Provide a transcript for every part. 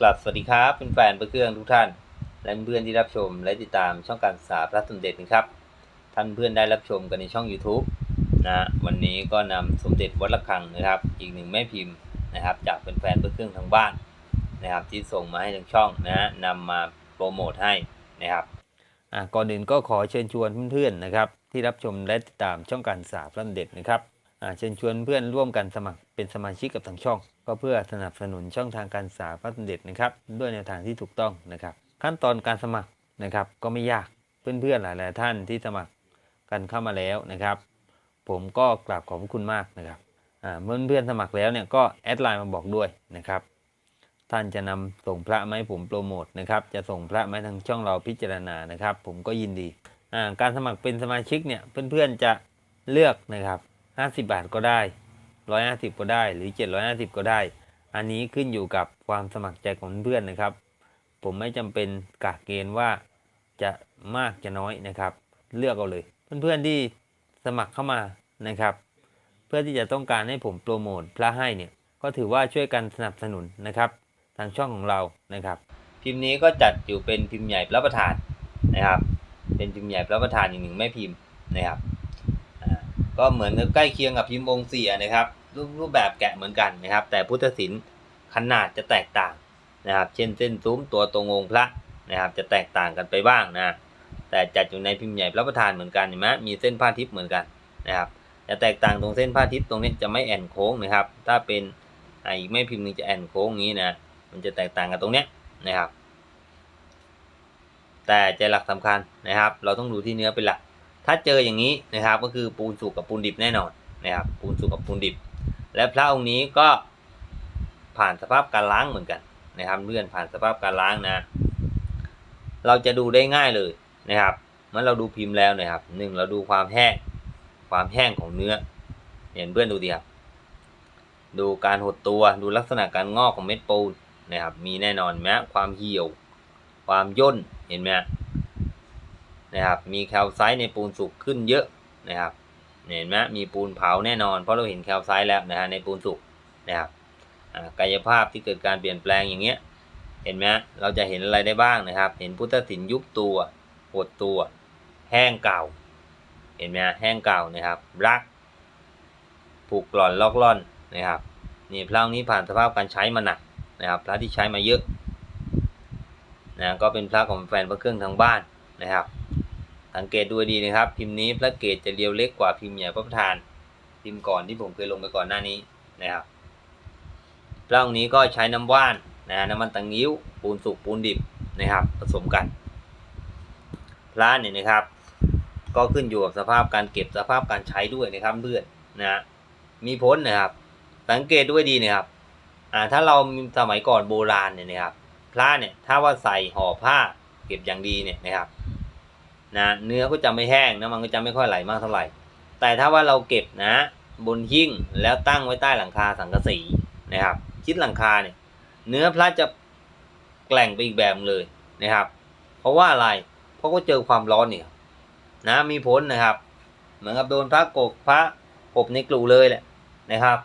กลับสวัสดีครับเป็นแฟนๆเครื่องทุกท่าน และเพื่อนที่รับชมและติดตามช่องการศึกษาพระสมเด็จนะครับ ท่านเพื่อนได้รับชมกันในช่อง YouTube นะวันนี้ก็นำสมเด็จวัดระฆังนะครับ อีกหนึ่งแม่พิมพ์นะครับ จากเป็นแฟนๆเครื่องทางบ้านนะครับ ที่ส่งมาให้ทางช่องนะนำมาโปรโมทให้นะครับอะก่อนอื่นก็ขอเชิญชวนเพื่อนๆนะครับ ที่รับชมและติดตามช่องการศึกษาพระสมเด็จนะครับอ่าเชิญชวนเพื่อนร่วมกันสมัครเป็นสมาชิกกับทางช่อง ก็เพื่อสนับสนุนช่องทางการศึกษาพระสมเด็จนะครับ ด้วยแนวทางที่ถูกต้องนะครับ ขั้นตอนการสมัครนะครับก็ไม่ยากเพื่อนๆหลาย ๆ ท่านที่สมัครกันเข้ามาแล้วนะครับ ผมก็กราบขอบพระคุณมากนะครับเมื่อเพื่อนสมัครแล้วเนี่ยก็แอดไลน์มาบอกด้วยนะครับ ท่านจะนำส่งพระมาให้ผมโปรโมทนะครับ จะส่งพระมาให้ทางช่องเราพิจารณานะครับ ผมก็ยินดี การสมัครเป็นสมาชิกเนี่ยเพื่อนๆจะเลือกนะครับ 50 บาทก็ได้ 150 ก็ได้หรือ 750 ก็ได้ อันนี้ขึ้นอยู่กับความสมัครใจของเพื่อนนะครับ ผมไม่จำเป็นกะเกณฑ์ว่าจะมากจะน้อยนะครับ เลือกเอาเลย เพื่อนๆที่สมัครเข้ามานะครับ เพื่อที่จะต้องการให้ผมโปรโมทพระให้เนี่ยก็ถือว่าช่วยกันสนับสนุนนะครับ ทางช่องของเรานะครับ พิมพ์นี้ก็จัดอยู่เป็นพิมพ์ใหญ่พระประธานนะครับ เป็นพิมพ์ใหญ่พระประธานอีกหนึ่งแม่พิมพ์นะครับ ก็เหมือนใกล้เคียงกับพิมพ์องค์เสียนะครับรูปรูปแบบแกะเหมือนกันนะครับ แต่พุทธศิลป์ขนาดจะแตกต่างนะครับ เช่นเส้นซุ้มตัวตรงองค์พระนะครับ จะแตกต่างกันไปบ้างนะแต่จัดอยู่ในพิมพ์ใหญ่พระประธานเหมือนกันเห็นไหมมีเส้นผ้าทิพย์เหมือนกันนะครับจะแตกต่างตรงเส้นผ้าทิพย์ตรงนี้จะไม่แอนโค้งนะครับ ถ้าเป็นอีกไม่พิมพ์นึงจะแอนโค้งอย่างนี้นะมันจะแตกต่างกันตรงเนี้ยนะครับ แต่ใจหลักสำคัญนะครับ เราต้องดูที่เนื้อเป็นหลัก ถ้าเจออย่างนี้นะครับ ก็คือปูนสุกกับปูนดิบแน่นอนนะครับ ปูนสุกกับปูนดิบ และพระองค์นี้ก็ผ่านสภาพการล้างเหมือนกันนะครับเลื่อนผ่านสภาพการล้างนะ เราจะดูได้ง่ายเลยนะครับเมื่อเราดูพิมพ์แล้วนะครับหนึ่งเราดูความแห้งความแห้งของเนื้อเห็นเพื่อนดูดิครับดูการหดตัวดูลักษณะการงอกของเม็ดปูนนะครับ มีแน่นอนแม้ความเหี่ยว ความย่นเห็นไหม นะครับ มีแคลไซต์ในปูนสุกขึ้นเยอะนะครับ เห็นไหมมีปูนเผาแน่นอน เพราะเราเห็นแคลไซต์แล้วนะฮะในปูนสุกนะครับกายภาพที่เกิดการเปลี่ยนแปลงอย่างเงี้ย เห็นไหมเราจะเห็นอะไรได้บ้างนะครับ เห็นพุทธศิลป์ยุบตัวหดตัว แห้งเก่า เห็นไหมแห้งเก่านะครับ รัก ผูกกร่อนลอกล่อนนะครับ นี่พระองค์นี้ผ่านสภาพการใช้มาหนักนะครับ พระที่ใช้มาเยอะนะก็เป็นพระของแฟนพระเครื่องทางบ้านนะครับ สังเกตดูดีนะครับ พิมพ์นี้พระเกศจะเรียวเล็กกว่าพิมพ์ใหญ่พระประธาน พิมพ์ก่อนที่ผมเคยลงไปก่อนหน้านี้นะครับพระองค์นี้ก็ใช้น้ำว่านนะน้ำมันตังงิ้วปูนสุกปูนดิบนะครับผสมกันพระเนี่ยนะครับ ก็ขึ้นอยู่กับสภาพการเก็บสภาพการใช้ด้วยนะครับเพื่อนนะฮะมีพ้นนะครับ สังเกตด้วยดีนะครับอ่าถ้าเราสมัยก่อนโบราณเนี่ยนะครับพระเนี่ยถ้าว่าใส่ห่อผ้าเก็บอย่างดีเนี่ยนะครับ นะเนื้อก็จะไม่แห้งนะมันก็จะไม่ค่อยไหลมากเท่าไหร่ แต่ถ้าว่าเราเก็บนะ บนหิ้งแล้วตั้งไว้ใต้หลังคาสังกะสีนะครับชิดหลังคาเนี่ยเนื้อพระจะแกล่งไปอีกแบบเลยนะครับ เพราะว่าอะไรเพราะก็เจอความร้อนเนี่ยนะมีผลนะครับ เหมือนกับโดนพระกกพระอบในกลูเลยแหละนะครับ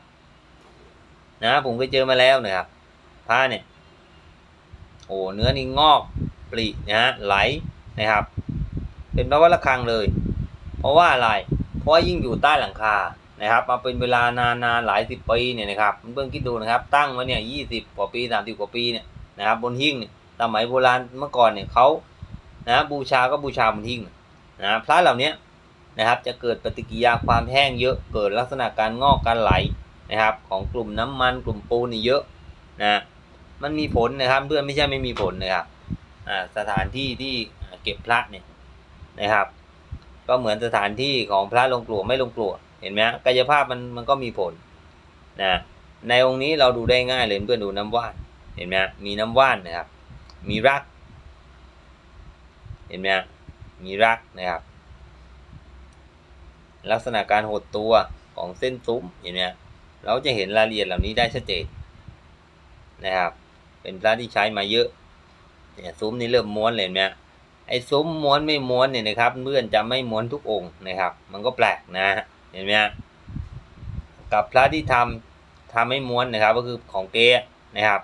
นะผมเคยเจอมาแล้วนะครับพระเนี่ยโอ้เนื้อนี่งอกปรินะฮะไหลนะครับ เป็นพระวัดระฆังเลย เพราะว่าอะไรเพราะว่ายิ่งอยู่ใต้หลังคานะครับ มาเป็นเวลานานๆหลายสิบปีเนี่ยนะครับเพื่อนคิดดูนะครับ ตั้งไว้เนี่ยยี่สิบกว่าปีสามสิบกว่าปีเนี่ยนะครับ บนหิ้งเนี่ยสมัยโบราณเมื่อก่อนเนี่ยเขานะบูชาก็บูชาบนหิ้งนะพระเหล่านี้นะครับ จะเกิดปฏิกิริยาความแห้งเยอะเกิดลักษณะการงอกการไหลนะครับ ของกลุ่มน้ำมันกลุ่มปูนนี่เยอะนะมันมีผลนะครับเพื่อนไม่ใช่ไม่มีผลนะครับสถานที่ที่เก็บพระเนี่ย นะครับ ก็เหมือนสถานที่ของพระลงกลัวไม่ลงกลัวเห็นไหมกายภาพมันมันก็มีผลนะในองค์นี้เราดูได้ง่ายเลยเพื่อนดูน้ำว่านเห็นไหมมีน้ำว่านนะครับ มีรัก เห็นไหมมีรักนะครับ ลักษณะการหดตัวของเส้นซุ้มเห็นไหมเราจะเห็นรายละเอียดเหล่านี้ได้ชัดเจนนะครับ เป็นพระที่ใช้มาเยอะเนี่ยซุ้มนี้เริ่มม้วนเลยเห็นไหม ไอ้ซุ้มม้วนไม่ม้วนเนี่ยนะครับเพื่อนจะไม่ม้วนทุกองค์นะครับ มันก็แปลกนะเห็นไหมกับพระที่ทำทำไม่ม้วนนะครับ ก็คือของเก๊นะครับ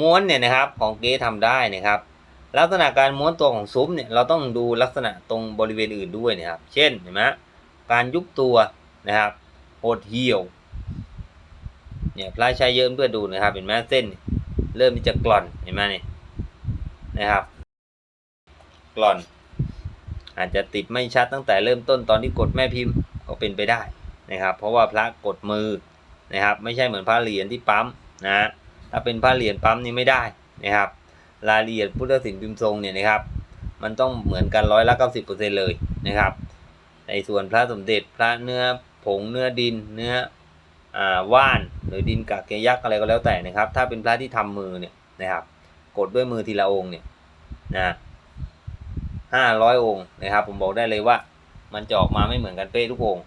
ม้วนเนี่ยนะครับของเก๊ทำได้นะครับ ลักษณะการม้วนตัวของซุ้มเนี่ยเราต้องดูลักษณะตรงบริเวณอื่นด้วยนะครับ เช่นเห็นไหมการยุบตัวนะครับโหดเหี่ยวเนี่ยพลายใช้เยอะเพื่อดูนะครับ เห็นไหมเส้นเนี่ยเริ่มที่จะกร่อนเห็นไหมเนี่ยนะครับ กร่อน อาจจะติดไม่ชัดตั้งแต่เริ่มต้นตอนที่กดแม่พิมพ์ก็เป็นไปได้นะครับ เพราะว่าพระกดมือนะครับ ไม่ใช่เหมือนพระเหรียญที่ปั๊มนะถ้าเป็นพระเหรียญปั๊มนี่ไม่ได้นะครับ รายละเอียดพุทธศิลป์พิมพ์ทรงเนี่ยนะครับ มันต้องเหมือนกันร้อยละเก้าสิบเปอร์เซ็นเลยนะครับในส่วนพระสมเด็จพระเนื้อผงเนื้อดินเนื้ออ่าว่านหรือดินกากเกยักษ์อะไรก็แล้วแต่นะครับ ถ้าเป็นพระที่ทำมือเนี่ยนะครับ กดด้วยมือทีละองค์เนี่ยนะ ห้าร้อยองค์นะครับ ผมบอกได้เลยว่า มันจะออกมาไม่เหมือนกันเป๊ะทุกองค์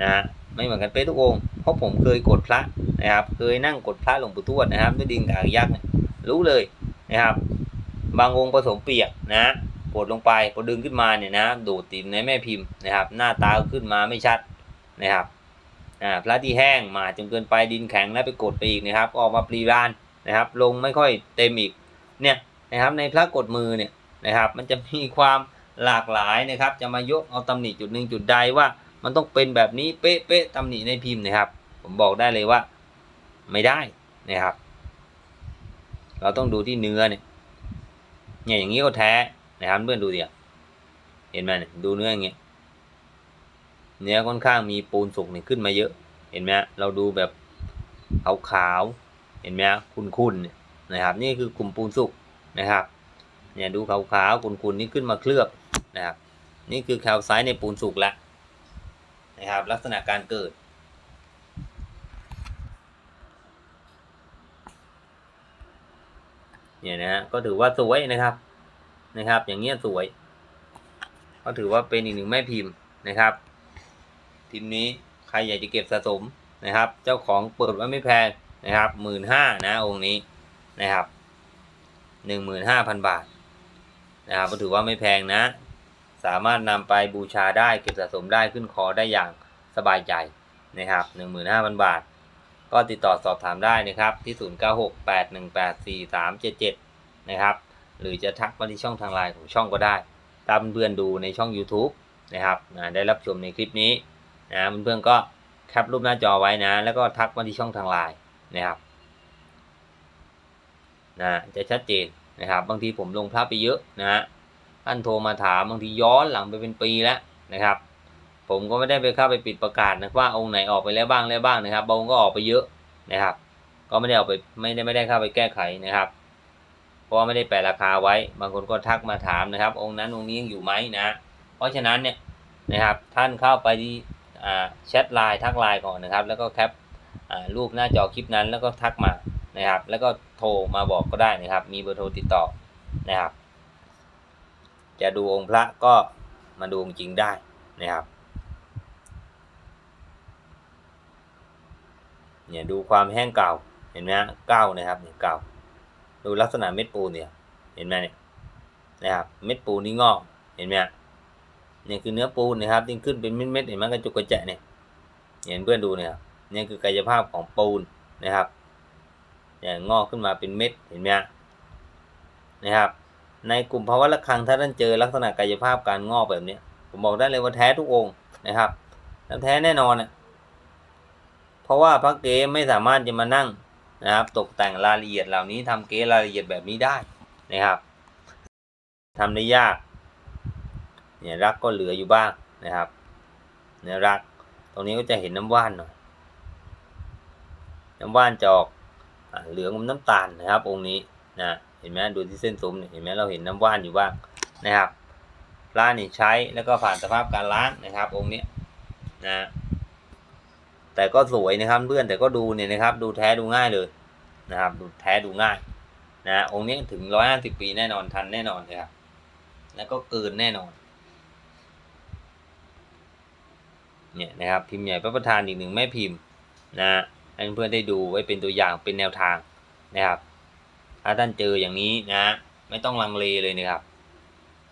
นะฮะไม่เหมือนกันเป๊ะทุกองค์เพราะผมเคยกดพระนะครับ เคยนั่งกดพระหลวงปู่ทวดนะครับด้วยดินกากยักษ์รู้เลยนะครับ บางองค์ผสมเปียกนะกดลงไปพอดึงขึ้นมาเนี่ยนะโดดติดในแม่พิมพ์นะครับ หน้าตาขึ้นมาไม่ชัดนะครับอ่าพระที่แห้งมาจนเกินไปดินแข็งแล้วไปกดไปอีกนะครับ ออกมาปรีรานนะครับ ลงไม่ค่อยเต็มอีกเนี่ยนะครับในพระกดมือเนี่ย นะครับ มันจะมีความหลากหลายนะครับ จะมายกเอาตำหนิจุดหนึ่งจุดใดว่า มันต้องเป็นแบบนี้เป๊ะเป๊ะตำหนิในพิมพ์นะครับ ผมบอกได้เลยว่า ไม่ได้นะครับ เราต้องดูที่เนื้อเนี่ยเนี่ยอย่างนี้ก็แท้นะครับเพื่อนดูดิเห็นไหมดูเนื้ออย่างเงี้ยเนื้อค่อนข้างมีปูนสุกเนี่ยขึ้นมาเยอะ เห็นไหมเราดูแบบขาวขาวๆเห็นไหมคุณๆเนี่ยนะครับ นี่คือกลุ่มปูนสุกนะครับ เนี่ยดูขาวขาวๆคุณๆนี่ขึ้นมาเคลือบนะครับนี่คือแคลไซต์ในปูนสุกแล้วนะครับลักษณะการเกิด เนี่ยนะฮะก็ถือว่าสวยนะครับนะครับ อย่างเงี้ยสวย ก็ถือว่าเป็นอีกหนึ่งแม่พิมพ์นะครับพิมพ์นี้ใครอยากจะเก็บสะสมนะครับ เจ้าของเปิดว่าไม่แพงนะครับหมื่นห้านะองค์นี้นะครับหนึ่งหมื่นห้าพันบาท นะครับก็ถือว่าไม่แพงนะ สามารถนำไปบูชาได้เก็บสะสมได้ขึ้นคอได้อย่างสบายใจนะครับหนึ่งหมื่นห้าพันบาท ก็ติดต่อสอบถามได้นะครับ ที่ 0968184377 นะครับ หรือจะทักมาที่ช่องทางไลน์ของช่องก็ได้ ตามเพื่อนๆดูในช่อง YouTube นะครับนะได้รับชมในคลิปนี้นะเพื่อนๆก็แคปรูปหน้าจอไว้นะ แล้วก็ทักมาที่ช่องทางไลน์นะครับนะจะชัดเจน นะครับ บางทีผมลงภาพไปเยอะนะฮะท่านโทรมาถามบางทีย้อนหลังไปเป็นปีแล้วนะครับ ผมก็ไม่ได้ไปเข้าไปปิดประกาศนะว่าองค์ไหนออกไปแล้วบ้างแล้วบ้างนะครับบางองค์ก็ออกไปเยอะนะครับ ก็ไม่ได้เอาไปไม่ได้ไม่ได้เข้าไปแก้ไขนะครับเพราะว่าไม่ได้แปะราคาไว้ บางคนก็ทักมาถามนะครับ องค์นั้นองค์นี้ยังอยู่ไหมนะ เพราะฉะนั้นเนี่ยนะครับท่านเข้าไปที่แชทไลน์ทักไลน์ก่อนนะครับ แล้วก็แคปรูปหน้าจอคลิปนั้นแล้วก็ทักมา นะครับ แล้วก็โทรมาบอกก็ได้นะครับ มีเบอร์โทรติดต่อนะครับ จะดูองค์พระก็มาดูองค์จริงได้นะครับเนี่ยดูความแห้งเก่าเห็นไหมฮะเก่านะครับเนี่ยเก่าดูลักษณะเม็ดปูเนี่ย เห็นไหมเนี่ยนะครับเม็ดปูนี่งอกเห็นไหมฮะเนี่ยคือเนื้อปูนนะครับที่ขึ้นเป็นเม็ดๆเห็นไหมกระจุกกระแจะเนี่ยเห็นเพื่อนดูเนี่ยครับเนี่ยคือกายภาพของปูนนะครับ เนี่ยงอกขึ้นมาเป็นเม็ดเห็นไหมนะครับ ในกลุ่มภาวะระฆังถ้าท่านเจอลักษณะกายภาพการงอกแบบนี้ผมบอกได้เลยว่าแท้ทุกองค์นะครับแล้วแท้แน่นอนอะเพราะว่าพระเก๊ไม่สามารถจะมานั่งนะครับ ตกแต่งรายละเอียดเหล่านี้ทำเก๊รายละเอียดแบบนี้ได้นะครับทำได้ยาก เนี่ยรักก็เหลืออยู่บ้างนะครับเนี่ยรัก ตรงนี้ก็จะเห็นน้ำว่านหน่อยน้ำว่านจะออก เหลืองอมน้ำตาลนะครับ องค์นี้นะเห็นไหมดูที่เส้นซุ้มเห็นไหมเราเห็นน้ำว่านอยู่บ้างนะครับปลานี่ใช้แล้วก็ผ่านสภาพการล้างนะครับ องค์นี้นะแต่ก็สวยนะครับเพื่อนแต่ก็ดูเนี่ยนะครับ ดูแท้ดูง่ายเลยนะครับ ดูแท้ดูง่ายนะองค์นี้ถึงร้อยห้าสิบปีแน่นอนทันแน่นอนเลยครับแล้วก็เกินแน่นอนเนี่ยนะครับ พิมพ์ใหญ่พระประธานอีกหนึ่งแม่พิมพ์นะ ให้เพื่อนๆได้ดูไว้เป็นตัวอย่างเป็นแนวทางนะครับ ถ้าท่านเจออย่างนี้นะ ไม่ต้องลังเลเลยนะครับ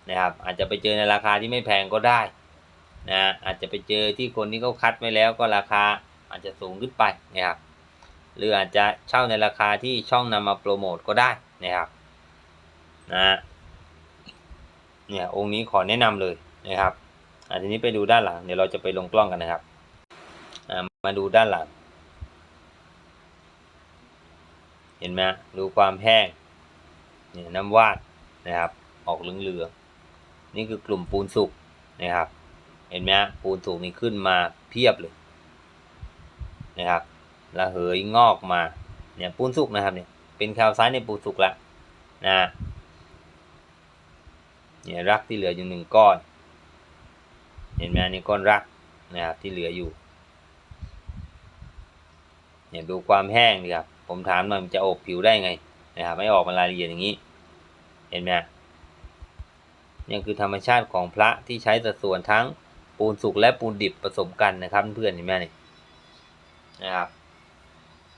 นะครับ อาจจะไปเจอในราคาที่ไม่แพงก็ได้นะอาจจะไปเจอที่คนที่เขาคัดไว้แล้วก็ราคาอาจจะสูงขึ้นไปนะครับ หรืออาจจะเช่าในราคาที่ช่องนำมาโปรโมทก็ได้นะครับนะเนี่ยองค์นี้ขอแนะนำเลยนะครับอันนี้ไปดูด้านหลังเดี๋ยวเราจะไปลงกล้องกันนะครับมาดูด้านหลัง เห็นไหมดูความแห้งเนี่ยน้ำวาดนะครับ ออกเหลืองๆนี่คือกลุ่มปูนสุกนะครับ เห็นไหมปูนสุกนี่ขึ้นมาเพียบเลยนะครับระเหยงอกมาเนี่ยปูนสุกนะครับเนี่ยเป็นคลไซต์ในปูนสุกละนะเนี่ยรักที่เหลืออยู่หนึ่งก้อน เห็นไหมนี่ก้อนรักนะครับที่เหลืออยู่เนี่ยดูความแห้งดีครับ ผมถามหน่อยมันจะอบผิวได้ไงนะครับไม่ออกมารายละเอียดอย่างนี้ เห็นไหมนี่คือธรรมชาติของพระที่ใช้สัดส่วนทั้งปูนสุกและปูนดิบผสมกันนะครับเพื่อนเห็นไหมนี่นะครับ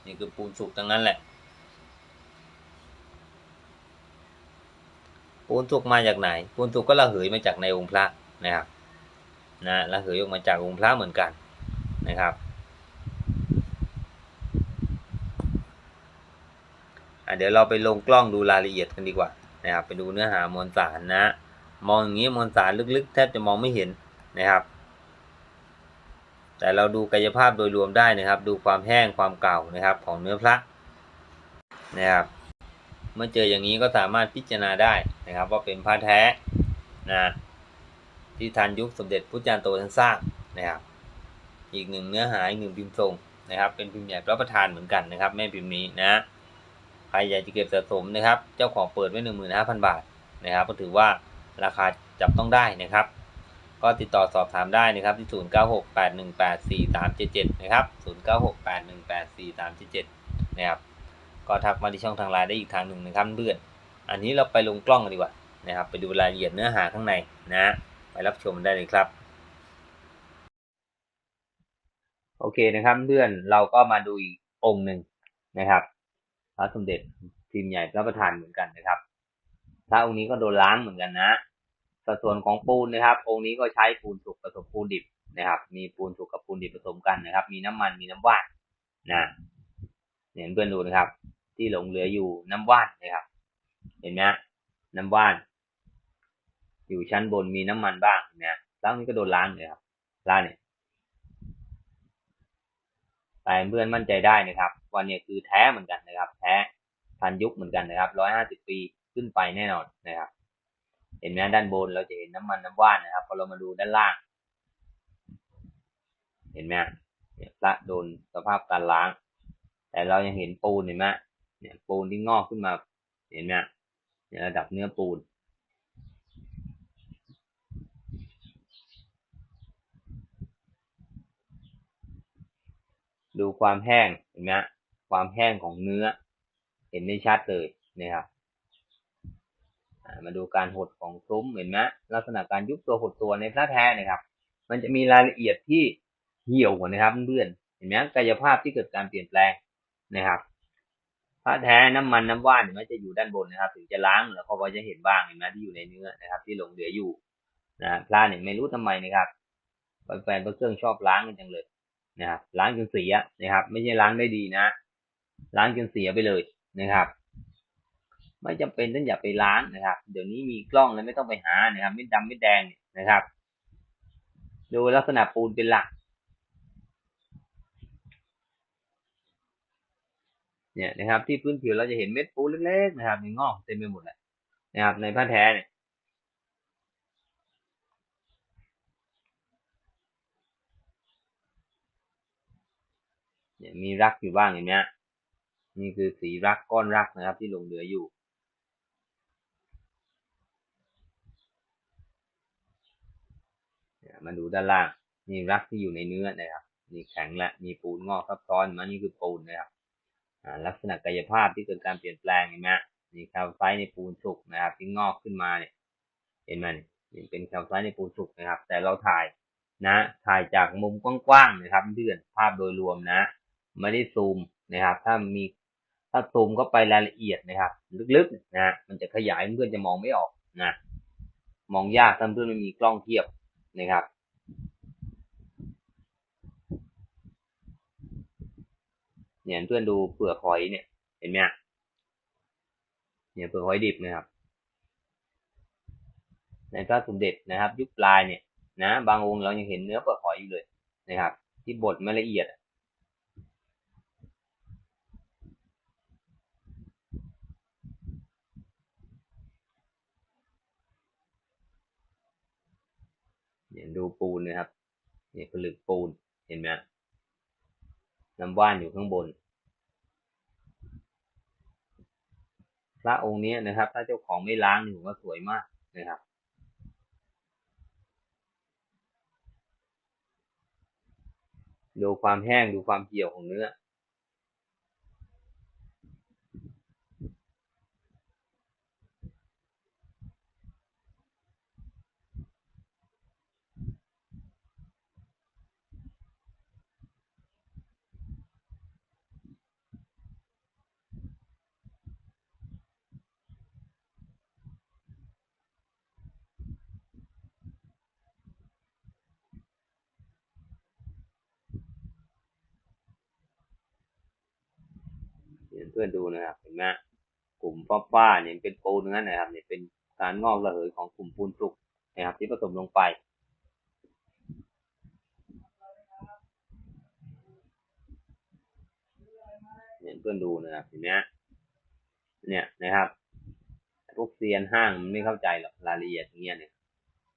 นี่คือปูนสุกทั้งนั้นแหละ ปูนสุกมาจากไหน ปูนสุกก็ระเหยมาจากในองค์พระนะครับนะระเหยออกมาจากองค์พระเหมือนกันนะครับอะ เดี๋ยวเราไปลงกล้องดูรายละเอียดกันดีกว่านะครับไปดูเนื้อหามวลสารนะ มองอย่างนี้มวลสารลึกๆ แทบจะมองไม่เห็นนะครับ แต่เราดูกายภาพโดยรวมได้นะครับ ดูความแห้งความเก่านะครับ ของเนื้อพระนะครับ เมื่อเจออย่างนี้ก็สามารถพิจารณาได้นะครับ ว่าเป็นพระแท้นะที่ทันยุคสมเด็จพุทธจารย์โตท่านสร้างนะครับ อีกหนึ่งเนื้อหาอีกหนึ่งพิมพ์ทรงนะครับ เป็นพิมพ์ใหญ่รับประทานเหมือนกันนะครับแม่พิมพ์นี้นะ รอยากจะเก็บสะสมนะครับ เจ้าของเปิดไว้หนึ่งหมื่นห้าพันบาทนะครับ ก็ถือว่าราคาจับต้องได้นะครับ ก็ติดต่อสอบถามได้นะครับที่ 0968184377 นะครับ 0968184377 นะครับ ก็ทักมาที่ช่องทางไลน์ได้อีกทางหนึ่งนะครับเพื่อนอันนี้เราไปลงกล้องกันดีกว่านะครับ ไปดูรายละเอียดเนื้อหาข้างในนะไปรับชมได้เลยครับโอเคนะครับเพื่อนเราก็มาดูอีกองค์หนึ่งนะครับ พระสมเด็จพิมพ์ใหญ่พระประธานเหมือนกันนะครับพระองค์นี้ก็โดนล้างเหมือนกันนะสัดส่วนของปูนนะครับ องค์นี้ก็ใช้ปูนสุกผสมปูนดิบนะครับ มีปูนสุกกับปูนดิบผสมกันนะครับ มีน้ำมันมีน้ำว่านนะเห็นเพื่อนดูนะครับ ที่หลงเหลืออยู่น้ำว่านนะครับ เห็นไหมน้ำว่าน อยู่ชั้นบนมีน้ำมันบ้างเนะแล้วนี้ก็โดนล้างเลยครับล้างเนี่ยแต่เพื่อนมั่นใจได้นะครับ วันนี้คือแท้เหมือนกันนะครับ แท้ทันยุคเหมือนกันนะครับร้อยห้าสิบปีขึ้นไปแน่นอนนะครับ เห็นไหมด้านบนเราจะเห็นน้ำมันน้ำว่านนะครับ พอเรามาดูด้านล่าง เห็นไหมเนี่ยพระโดนสภาพการล้าง แต่เรายังเห็นปูนเห็นไหมเนี่ยปูนที่งอกขึ้นมา เห็นไหมเนี่ยระดับเนื้อปูนดูความแห้งเห็นไหม ความแห้งของเนื้อ เห็นได้ชัดเลยนะครับมาดูการหดของซุ้มเห็นไหมลักษณะการยุบตัวหดตัวในพระแท้นะครับ มันจะมีรายละเอียดที่เหี่ยวกว่านะครับเพื่อนเห็นไหมกายภาพที่เกิดการเปลี่ยนแปลงนะครับพระแท้น้ำมันน้ำว่านเห็นไหมจะอยู่ด้านบนนะครับ ถึงจะล้างแล้วพอจะเห็นบ้างเห็นไหมที่อยู่ในเนื้อนะครับ ที่หลงเหลืออยู่นะพระเนี่ยไม่รู้ทำไมนะครับแฟนๆพระเครื่องชอบล้างกันจังเลยนะครับล้างจนเสียนะครับ ไม่ใช่ล้างได้ดีนะ ล้างจนเสียไปเลยนะครับ ไม่จำเป็นต้องอย่าไปล้างนะครับ เดี๋ยวนี้มีกล้องแล้วไม่ต้องไปหานะครับไม่ดำไม่แดงนะครับ ดูลักษณะปูนเป็นหลัก เนี่ยนะครับ ที่พื้นผิวเราจะเห็นเม็ดปูนเล็กๆนะครับมีงอกเต็มไปหมดเลยนะครับ ในผ้าแท้เนี่ยเนี่ยมีรักอยู่บ้างอย่างเนี้ย นี่คือสีรักก้อนรักนะครับที่หลงเหลืออยู่ มาดูด้านล่างนี่รักที่อยู่ในเนื้อนะครับนี่แข็งและมีปูนงอกซับซ้อนมานี่คือปูนนะครับลักษณะกายภาพที่เกิดการเปลี่ยนแปลงเห็นไหมนี่แคลไซต์ในปูนสุกนะครับที่งอกขึ้นมาเนี่ยเห็นไหมนี่เป็นแคลไซต์ในปูนสุกนะครับ แต่เราถ่ายนะ ถ่ายจากมุมกว้างๆนะครับเพื่อนภาพโดยรวมนะ ไม่ได้ซูมนะครับ ถ้ามี ถ้าซูมเข้าไปรายละเอียดนะครับ ลึกๆนะมันจะขยายเพื่อนจะมองไม่ออกนะมองยากถ้าเพื่อนไม่มีกล้องเทียบนะครับเนี่ยเพื่อนดูเปลือกหอยเนี่ยเห็นไหมเนี่ยเปลือกหอยดิบนะครับในพระสมเด็จนะครับ ยุคปลายเนี่ยนะบางองค์เรายังเห็นเนื้อเปลือกหอยอยู่เลยนะครับ ที่บดไม่ละเอียด เนี่ยดูปูนนะครับ เนี่ยผลึกปูน เห็นไหมน้ำว่านอยู่ข้างบน พระองค์นี้นะครับ ถ้าเจ้าของไม่ล้างนี่ผมว่าสวยมากนะครับ ดูความแห้งดูความเหี่ยวของเนื้อ เห็นเพื่อนดูนะครับเห็นไหมกลุ่มฟ้าฟ้าๆเนี่ยเป็นปูนทั้งนั้นนะครับเนี่ยเป็นการงอกระเหยของกลุ่มปูนสุกนะครับ ที่ผสมลงไปเห็นเพื่อนดูนะครับเห็นไหมเนี่ยนะครับพวกเซียนห้างมันไม่เข้าใจหรอกรายละเอียดอย่างเงี้ยเนี่ย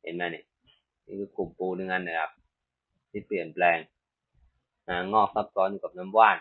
เห็นไหมเนี่ยนี่คือกลุ่มปูนทั้งนั้นนะครับ ที่เปลี่ยนแปลงงอกซับซ้อนอยู่กับน้ำว่าน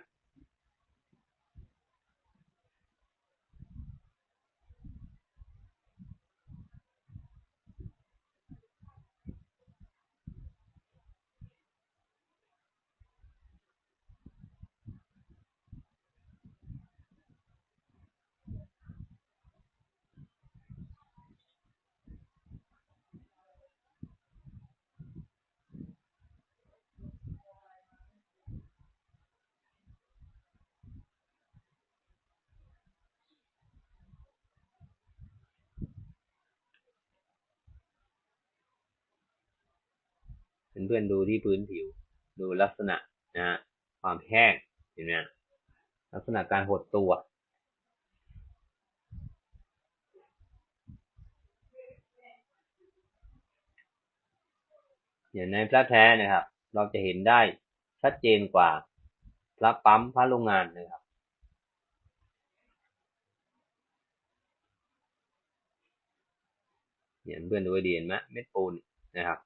เพื่อนๆดูที่พื้นผิว ดูลักษณะนะฮะความแห้งเห็นไหมลักษณะการหดตัวอย่างในพระแท้นะครับ เราจะเห็นได้ชัดเจนกว่าพระปั๊มพระโรงงานนะครับเนี่ยเพื่อนดูให้ดีเห็นไหมเม็ดปูนนะครับ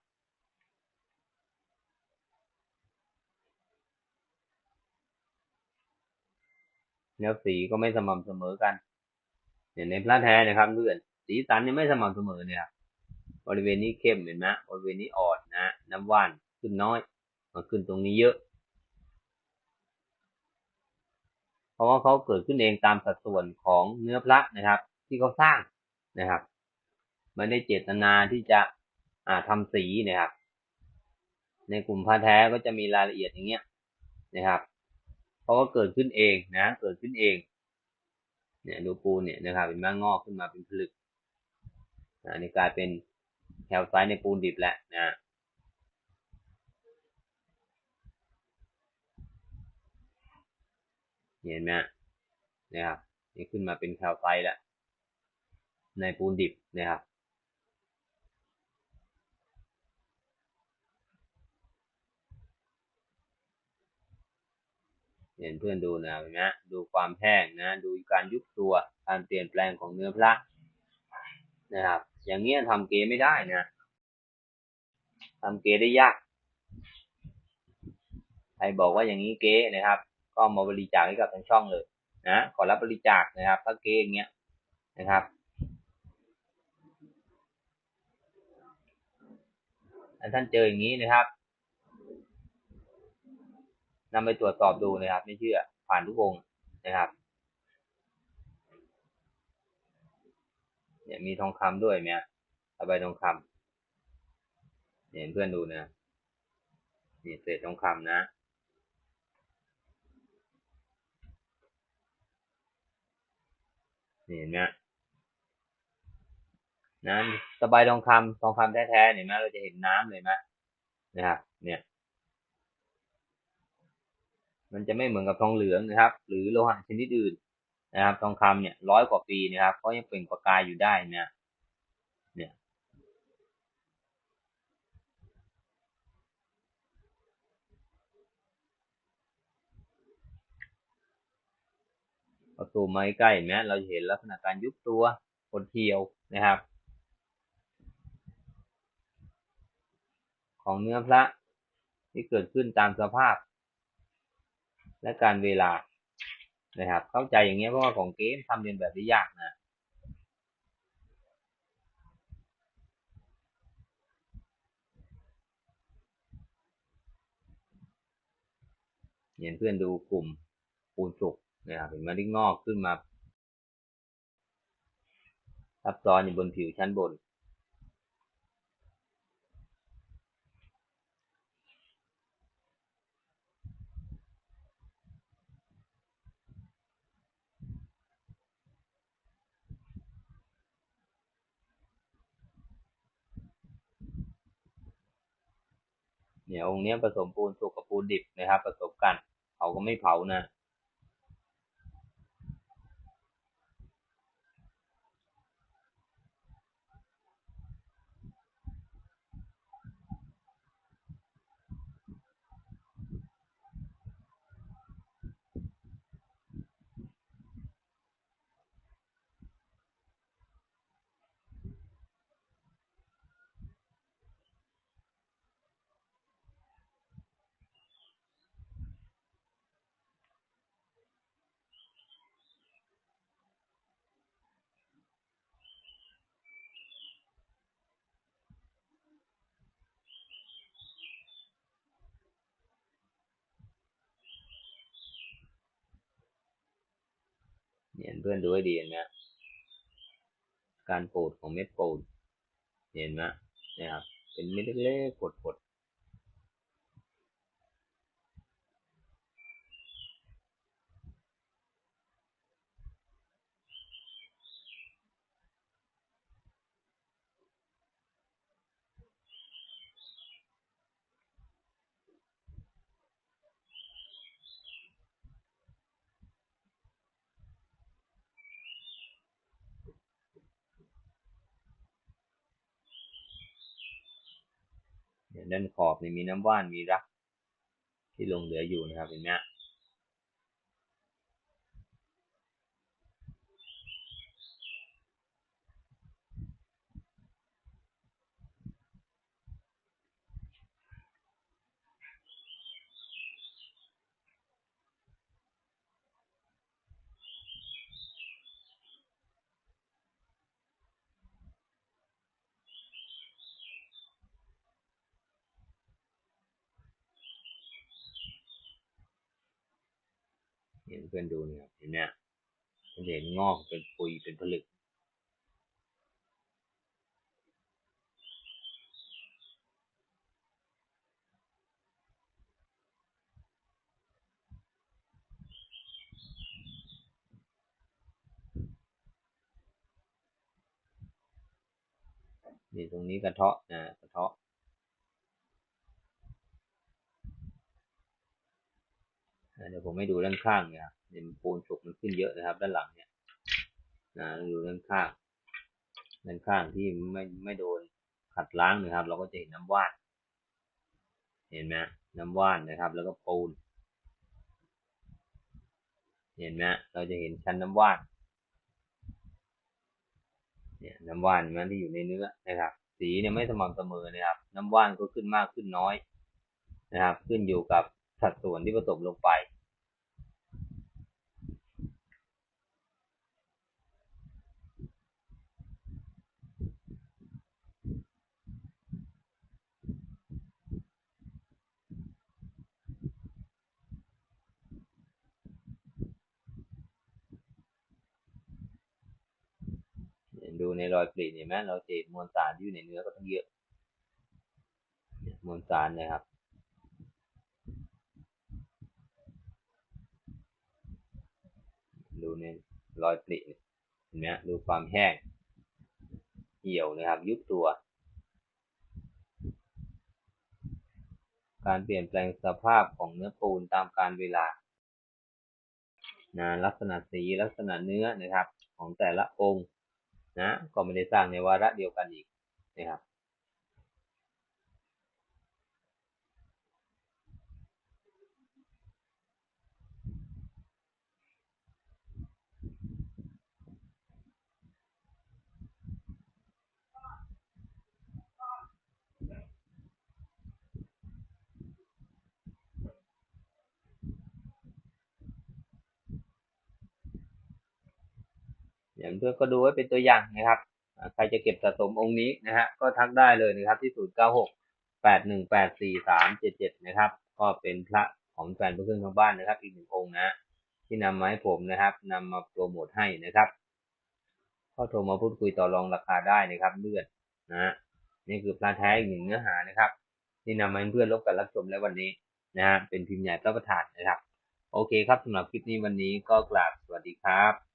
แล้วสีก็ไม่สม่ำเสมอกันอย่างในพระแท้นะครับเพื่อนสีสันเนี่ยไม่สม่ำเสมอเนี่ยครับบริเวณนี้เข้มเห็นไหมบริเวณนี้อ่อนนะน้ำว่านขึ้นน้อยมาขึ้นตรงนี้เยอะ เพราะว่าเขาเกิดขึ้นเองตามสัดส่วนของเนื้อพระนะครับ ที่เขาสร้างนะครับไม่ได้เจตนาที่จะอ่าทำสีนะครับ ในกลุ่มพระแท้ก็จะมีรายละเอียดอย่างเงี้ยนะครับ เพราะว่าเกิดขึ้นเองนะ เกิดขึ้นเอง เนี่ยดูปูนเนี่ยนะครับเป็นมางอกขึ้นมาเป็นผลึกอันนี้กลายเป็นแคลไซต์ในปูนดิบแล้วนะเห็นไหมนะครับนี่ขึ้นมาเป็นแคลไซต์แล้วในปูนดิบนะครับ เห็นเพื่อนดูนะเห็นไหมดูความแห้งนะ ดูการยุบตัว การเปลี่ยนแปลงของเนื้อพระนะครับ อย่างเงี้ยทำเกไม่ได้นะทำเกได้ยาก ใครบอกว่าอย่างนี้เกนะครับ ก็มาบริจาคให้กับทางช่องเลยนะขอรับบริจาคนะครับ ถ้าเกอย่างเงี้ยนะครับถ้าท่านเจออย่างนี้นะครับ นำไปตรวจสอบดูนะครับ ไม่เชื่อผ่านทุกองค์นะครับ เนี่ยมีทองคำด้วยเนี่ยตะไบทองคำเห็นเพื่อนดูนะนี่เศษทองคำนะนี่เห็นไหมนะสบายทองคำทองคำแท้ๆเห็นไหมเราจะเห็นน้ำเลยไหมนะครับเนี่ย มันจะไม่เหมือนกับทองเหลืองนะครับ หรือโลหะชนิดอื่นนะครับ ทองคำเนี่ยร้อยกว่าปีนะครับก็ยังเปล่งประกายอยู่ได้นะเนี่ยพอซูมมาใกล้เห็นไหมเราจะเห็นลักษณะการยุบตัวกดเทียวนะครับ ของเนื้อพระที่เกิดขึ้นตามสภาพ และการเวลานะครับ เข้าใจอย่างเงี้ยเพราะว่าของเกมทำเรียนแบบได้ยากนะเห็นเพื่อนดูกลุ่มปูนสุกนะครับเห็นมันที่งอกขึ้นมาซับซ้อนอยู่บนผิวชั้นบน เนี่ยองค์เนี้ยผสมปูนสุกกับปูนดิบนะครับผสมกัน เขาก็ไม่เผานะ เนี่ยเพื่อนดูให้ดีนะการปูดของเม็ดปูดเห็นไหมนะครับเป็นเม็ดเล็กๆกด ด้านขอบนี่มีน้ำว่านมีรักที่ลงเหลืออยู่นะครับเห็นไหม ห็นเพื่อนดูเนี่ยเห็นไหมมันเห็นงอกเป็นปุยเป็นผลึก นี่ตรงนี้กระเทาะนะกระเทาะ อ่า เดี๋ยวผมให้ดูด้านข้างเนี่ยครับเนี่ยปูนสุกมันขึ้นเยอะนะครับ ด้านหลังเนี่ยนะดูด้านข้างด้านข้างที่ไม่ไม่โดนขัดล้างนะครับ เราก็จะเห็นน้ำว่าน เห็นไหมน้ำว่านนะครับ แล้วก็ปูน เห็นไหมเราจะเห็นชั้นน้ำว่านเนี่ยน้ำว่านมันที่อยู่ในเนื้อนะครับ สีเนี่ยไม่สม่ำเสมอนะครับ น้ำว่านก็ขึ้นมากขึ้นน้อยนะครับ ขึ้นอยู่กับสัดส่วนที่ผสมลงไป ดู ในรอยกรีดเห็นไหมเราจะเห็มวลสารที่อยู่ในเนื้อก็ต้องเยอะมวลสารนะครับ ดูในรอยปริเนี่ยเห็นไหมดูความแห้งเหี่ยวนะครับ ยุบตัว การเปลี่ยนแปลงสภาพของเนื้อปูนตามการเวลานะลักษณะสีลักษณะเนื้อนะครับ ของแต่ละองค์ นะก็ไม่ได้สร้างในวาระเดียวกันอีกนะครับ อย่างเพื่อนก็ดูไว้เป็นตัวอย่างนะครับ ใครจะเก็บสะสมองค์นี้นะฮะก็ทักได้เลยนะครับที่ศูนย์เก้าหกแปดหนึ่งแปดสี่สามเจ็ดเจ็ดนะครับ ก็เป็นพระของแฟนพระเครื่องทางบ้านนะครับ อีกหนึ่งองค์นะ ที่นำมาให้ผมนะครับนำมาโปรโมทให้นะครับ ก็โทรมาพูดคุยต่อรองราคาได้นะครับเลื่อนนะฮะนี่คือพระแท้อีกหนึ่งเนื้อหานะครับที่นำมาให้เพื่อนรบกันรับชมในวันนี้นะฮะเป็นพิมพ์ใหญ่พระประธานนะครับ โอเคครับสำหรับคลิปนี้วันนี้ก็กราบสวัสดีครับ